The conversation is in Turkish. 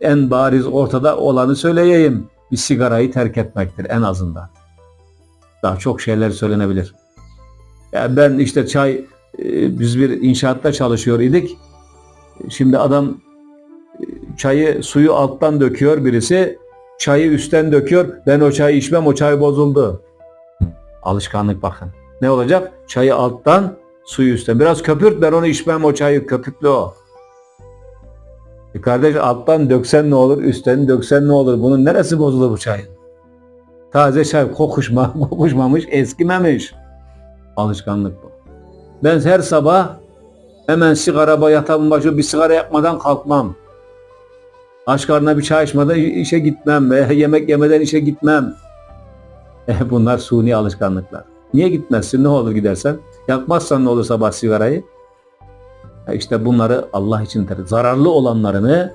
En bariz ortada olanı söyleyeyim. Bir sigarayı terk etmektir en azından. Daha çok şeyler söylenebilir. Ya ben işte çay, e, biz bir inşaatta çalışıyor idik. Şimdi adam e, çayı suyu alttan döküyor birisi, çayı üstten döküyor. Ben o çayı içmem, o çay bozuldu. Alışkanlık bakın. Ne olacak? Çayı alttan, suyu üstten. Biraz köpürt, ben onu içmem, o çayı köpüklü o. E kardeş alttan döksen ne olur, üstten döksen ne olur? Bunun neresi bozulur bu çayın? Taze çay kokuşma, kokuşmamış, eskimemiş. Alışkanlık bu. Ben her sabah hemen sigara yatağımın başı bir sigara yapmadan kalkmam. Aç karnına bir çay içmeden işe gitmem. ve Yemek yemeden işe gitmem. Eh, Bunlar suni alışkanlıklar. Niye gitmezsin? Ne olur gidersen? Yakmazsan ne olur sabah sigarayı? İşte bunları Allah için ter- zararlı olanlarını